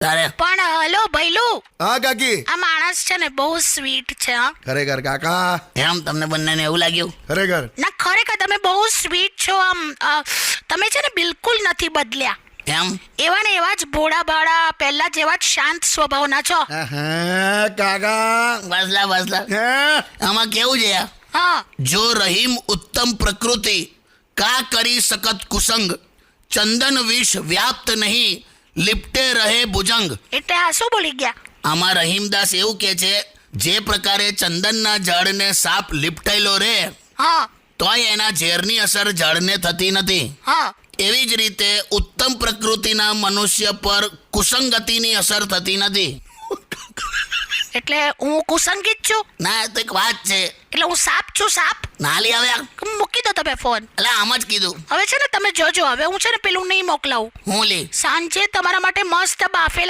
તારે? પણ હલો ભૈલું. હા કાકી. આ માણસ છે ને બહુ સ્વીટ છે હા. ખરેખર કાકા. એમ તમને બંનેને એવું લાગ્યું? ખરેખર. ના ખરેખર તમે બહુ સ્વીટ છો આમ અ, તમે છે ને બિલકુલ નથી બદલ્યા. એમ? એવા ને એવા જ ભોળા ભાળા પહેલા જેવા જ શાંત સ્વભાવના છો. હા કાકા. બસલા બસલા હા? આમાં કેવું છે યાર? હા. જો રહીમ ઉત્તમ પ્રકૃતિ કા કરી શકત કુસંગ? ચંદન વિષ વ્યાપ્ત નહીં લિપટે રહે ભુજંગ. એટલે આ શું બોલી ગયા? આમાં રહીમદાસ એવું કે છે જે પ્રકારે ચંદનના ઝાડને સાપ લિપટાયેલો રહે હા. તોય એના ઝેરની અસર ઝાડને થતી નથી. હા. એવી જ રીતે ઉત્તમ પ્રકૃતિના મનુષ્ય પર કુસંગતિની અસર થતી નથી. એટલે હું કુસંગિત છું? ના એ તો એક વાત છે. એટલે હું સાપ છું સાપ? નાલી આવ્યા મૂકી દો. તમે ફોન? એટલે આમ જ કીધું. હવે છે ને તમે જોજો હવે હું છે ને પેલું નહીં મોકલાવું. હું લે. સાંજે તમારા માટે મસ્ત બાફેલા